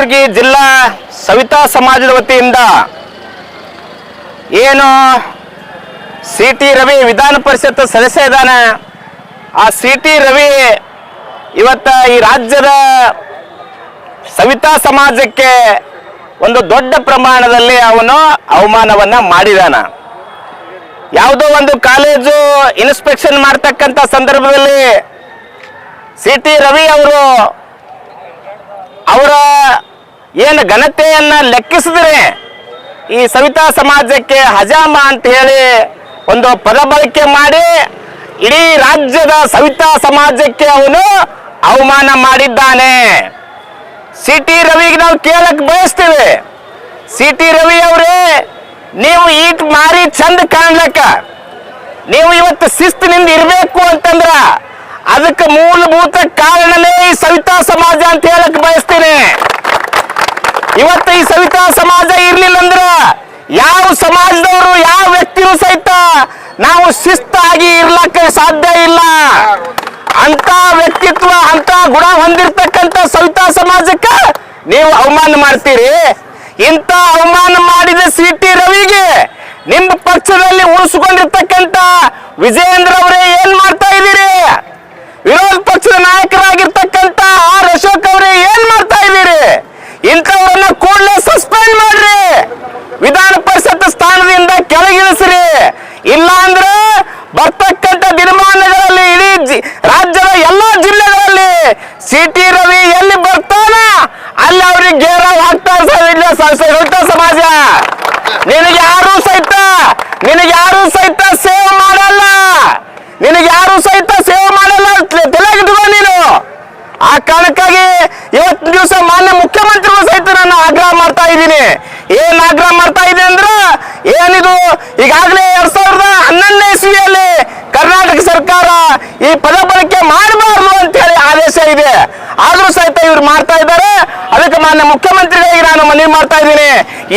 ಕಲಬುರಗಿ ಜಿಲ್ಲಾ ಸವಿತಾ ಸಮಾಜದ ವತಿಯಿಂದ ಏನು ಸಿ ಟಿ ರವಿ ವಿಧಾನ ಪರಿಷತ್ ಸದಸ್ಯ ಇದ್ದಾನೆ. ಆ ಸಿ ಟಿ ರವಿ ಇವತ್ತ ಈ ರಾಜ್ಯದ ಸವಿತಾ ಸಮಾಜಕ್ಕೆ ಒಂದು ದೊಡ್ಡ ಪ್ರಮಾಣದಲ್ಲಿ ಅವನು ಅವಮಾನವನ್ನ ಮಾಡಿದಾನ. ಯಾವುದೋ ಒಂದು ಕಾಲೇಜು ಇನ್ಸ್ಪೆಕ್ಷನ್ ಮಾಡ್ತಕ್ಕಂಥ ಸಂದರ್ಭದಲ್ಲಿ ಸಿ ಟಿ ರವಿ ಅವರು ಅವರ ಏನು ಘನತೆಯನ್ನ ಲೆಕ್ಕಿಸಿದ್ರೆ ಈ ಸವಿತಾ ಸಮಾಜಕ್ಕೆ ಹಜಾಮ ಅಂತ ಹೇಳಿ ಒಂದು ಪದ ಬಳಕೆ ಮಾಡಿ ಇಡೀ ರಾಜ್ಯದ ಸವಿತಾ ಸಮಾಜಕ್ಕೆ ಅವನು ಅವಮಾನ ಮಾಡಿದ್ದಾನೆ. ಸಿ ಟಿ ರವಿಗೆ ನಾವು ಕೇಳಕ್ ಬಯಸ್ತೇವೆ. ಸಿ ಟಿ ರವಿ ಅವರೇ, ನೀವು ಈಟ್ ಮಾರಿ ಚಂದ ಕಾಣ್ಲಕ್ಕ. ನೀವು ಇವತ್ತು ಶಿಸ್ತಿನಿಂದ ಇರಬೇಕು ಅಂತಂದ್ರ ಅದಕ್ಕೆ ಮೂಲಭೂತ ಕಾರಣನೇ ಈ ಸವಿತಾ ಸಮಾಜ ಅಂತ ಹೇಳಕ್ ಬಯಸ್ತೇನೆ. ಇವತ್ತು ಈ ಸವಿತಾ ಸಮಾಜ ಇರ್ಲಿಲ್ಲ ಅಂದ್ರ ಯಾವ ಸಮಾಜದವರು, ಯಾವ ವ್ಯಕ್ತಿಯೂ ಸಹಿತ ನಾವು ಶಿಸ್ತಾಗಿ ಇರ್ಲಕ್ಕ ಸಾಧ್ಯ ಇಲ್ಲ. ಅಂತ ವ್ಯಕ್ತಿತ್ವ ಅಂತ ಗುಣ ಹೊಂದಿರ್ತಕ್ಕಂಥ ಸವಿತಾ ಸಮಾಜಕ್ಕೆ ನೀವು ಅವಮಾನ ಮಾಡ್ತೀರಿ. ಇಂಥ ಅವಮಾನ ಮಾಡಿದ ಸಿ ಟಿ ರವಿಗೆ ನಿಮ್ಮ ಪಕ್ಷದಲ್ಲಿ ಉಳಿಸಿಕೊಂಡಿರ್ತಕ್ಕಂತ ವಿಜಯೇಂದ್ರ ಅವರೇ ಏನ್ ಮಾಡ್ತಾ ಇದ್ದೀರಿ? ವಿರೋಧ ಪಕ್ಷದ ನಾಯಕರಾಗಿರ್ತಕ್ಕಂತ ಆರ್ ಅಶೋಕ್ ಅವರೇ ಏನ್ ಮಾಡ್ತಾ ಇದ್ದೀರಿ ಇಂಥವ್ರನ್ನ ಕೂಡಲೇ ಸಸ್ಪೆಂಡ್ ಮಾಡ್ರಿ ವಿಧಾನ ಪರಿಷತ್ ಸ್ಥಾನದಿಂದ ಕೆಳಗಿಳಿಸ್ರಿ ಇಲ್ಲ ಅಂದ್ರೆ ಬರ್ತಕ್ಕಂಥ ದಿನಮಾನಗಳಲ್ಲಿ ಇಡೀ ರಾಜ್ಯದ ಎಲ್ಲ ಜಿಲ್ಲೆಗಳಲ್ಲಿ ಸಿ ಟಿ ರವಿ ಎಲ್ಲಿ ಬರ್ತಾನ ಅಲ್ಲಿ ಅವ್ರಿಗೆ ಗೇರ ಹಾಕ್ತಾ ಇಲ್ಲ ಸಮಾಜ. ನಿನಗೆ ಯಾರು ಸಹಿತ, ನಿನಗೆ ಯಾರು ಸಹಿತ ಸೇವೆ ಮಾಡಲ್ಲ. ನಿನಗೆ ಯಾರು ಸಹಿತ ಸೇವೆ ಮಾಡಲ್ಲ ತಲೆಗಿಟ್ಕೋ ನೀನು. ಆ ಕಾರಣಕ್ಕಾಗಿ ಇವತ್ತು ದಿವಸ ಮಾನ್ಯ ಮುಖ್ಯಮಂತ್ರಿಗಳು ಸಹಿತ ನಾನು ಆಗ್ರಹ ಮಾಡ್ತಾ ಇದ್ದೀನಿ. ಏನ್ ಆಗ್ರಹ ಮಾಡ್ತಾ ಇದ್ದೀನಿ ಅಂದ್ರೆ ಏನಿದು? ಈಗಾಗಲೇ ಎರಡ್ ಸಾವಿರದ ಹನ್ನೊಂದನೇ ಇಸ್ವಿಯಲ್ಲಿ ಕರ್ನಾಟಕ ಸರ್ಕಾರ ಈ ಪದ ಬಳಕೆ ಮಾಡಬಾರದು ಅಂತ ಹೇಳಿ ಆದೇಶ ಇದೆ. ಆದ್ರೂ ಸಹಿತ ಇವ್ರು ಮಾಡ್ತಾ ಇದ್ದಾರೆ. ಅದಕ್ಕೆ ಮಾನ್ಯ ಮುಖ್ಯಮಂತ್ರಿಗಳಿಗೆ ನಾನು ಮನವಿ ಮಾಡ್ತಾ ಇದ್ದೀನಿ.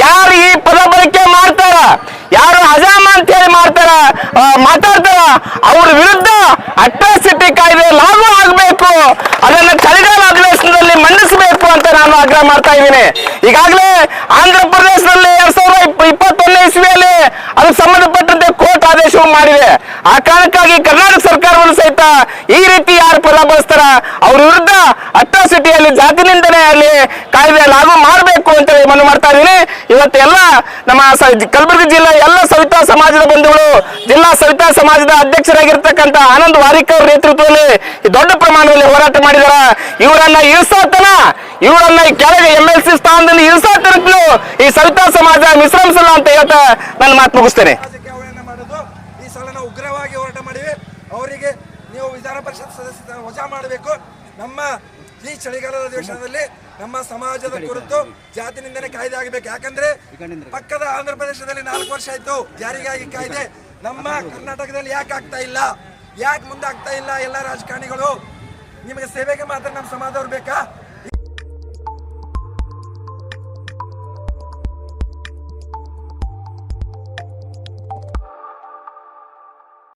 ಯಾರು ಈ ಪದ ಬಳಕೆ ಮಾಡ್ತಾರ? ಯಾರು ಹಜಾಮ ಅಂತ ಹೇಳಿ ಮಾಡ್ತಾರ ಮಾತಾಡ್ತಾರ? ಅವ್ರ ವಿರುದ್ಧ ಅಟ್ರಾಸಿಟಿ ಕಾಯ್ದೆ ಲಾಭ ಆಗಬೇಕು. ಅದನ್ನ ಚಳಿಗಾಲ ಅಧಿವೇಶನದಲ್ಲಿ ಮಂಡಿಸಬೇಕು ಅಂತ ನಾನು ಆಗ್ರಹ ಮಾಡ್ತಾ ಇದ್ದೀನಿ. ಈಗಾಗಲೇ ಆಂಧ್ರ ಪ್ರದೇಶದಲ್ಲಿ ಎರಡ್ ಸಾವಿರದ ಇಪ್ಪತ್ತೊಂದನೇ ಇಸ್ವಿಯಲ್ಲಿ ಅದಕ್ಕೆ ಸಂಬಂಧಪಟ್ಟಂತೆ ಆದೇಶವು ಮಾಡಿದೆ. ಆ ಕಾರಣಕ್ಕಾಗಿ ಕರ್ನಾಟಕ ಸರ್ಕಾರವನ್ನು ಸಹಿತ ಈ ರೀತಿ ಯಾರು ಪದ ಬಳಸ್ತಾರ? ಅವ್ರ ವಿರುದ್ಧ ಅಟ್ರಾಸಿಟಿಯಲ್ಲಿ ಜಾತಿ ನಿಂದನೆ ಅಲ್ಲಿ ಕಾಯ್ದೆ ಲಾಗು ಮಾಡಬೇಕು ಅಂತ ಹೇಳಿ ಮನವಿ ಮಾಡ್ತಾ ಇದ್ದೀನಿ. ಇವತ್ತು ಎಲ್ಲ ನಮ್ಮ ಕಲಬುರಗಿ ಜಿಲ್ಲೆ ಎಲ್ಲ ಸವಿತಾ ಸಮಾಜದ ಬಂಧುಗಳು, ಜಿಲ್ಲಾ ಸವಿತಾ ಸಮಾಜದ ಅಧ್ಯಕ್ಷರಾಗಿರ್ತಕ್ಕಂಥ ಆನಂದ್ ವಾರಿಕ್ ಅವ್ರ ನೇತೃತ್ವದಲ್ಲಿ ದೊಡ್ಡ ಪ್ರಮಾಣದಲ್ಲಿ ಹೋರಾಟ ಮಾಡಿದಾರ. ಇವರನ್ನ ಇಳಿಸೋತನ, ಇವರನ್ನ ಕೆಳಗೆ ಎಂ ಎಲ್ ಸಿ ಸ್ಥಾನದಲ್ಲಿ ಇಳಿಸೋತನಕ್ಕೂ ಈ ಸವಿತಾ ಸಮಾಜ ಮಿಶ್ರಮಿಸಲ್ಲ ಅಂತ ಹೇಳ್ತಾ ನನ್ನ ಮಾತು ಮುಗಿಸ್ತೇನೆ ಸಮಾಜಕ್ಕೆ ಅವಹೇಳನ ಮಾಡೋದು ಈ ಸಲ ನಾವು ಉಗ್ರವಾಗಿ ಹೋರಾಟ ಮಾಡಿವೆ. ಅವರಿಗೆ ನೀವು ವಿಧಾನ ಪರಿಷತ್ ಸದಸ್ಯ ವಜಾ ಮಾಡಬೇಕು. ನಮ್ಮ ಈ ಚಳಿಗಾಲದ ಅಧಿವೇಶನದಲ್ಲಿ ನಮ್ಮ ಸಮಾಜದ ಕುರಿತು ಜಾತಿ ನಿಂದನೆ ಕಾಯ್ದೆ ಆಗಬೇಕು. ಯಾಕಂದ್ರೆ ಪಕ್ಕದ ಆಂಧ್ರ ಪ್ರದೇಶದಲ್ಲಿ ನಾಲ್ಕು ವರ್ಷ ಆಯ್ತು ಜಾರಿಗಾಗಿ ಕಾಯ್ದೆ. ನಮ್ಮ ಕರ್ನಾಟಕದಲ್ಲಿ ಯಾಕೆ ಆಗ್ತಾ ಇಲ್ಲ? ಯಾಕೆ ಮುಂದೆ ಆಗ್ತಾ ಇಲ್ಲ? ಎಲ್ಲ ರಾಜಕಾರಣಿಗಳು ನಿಮಗೆ ಸೇವೆಗೆ ಮಾತ್ರ ನಮ್ಮ ಸಮಾಜದವ್ರು ಬೇಕಾ?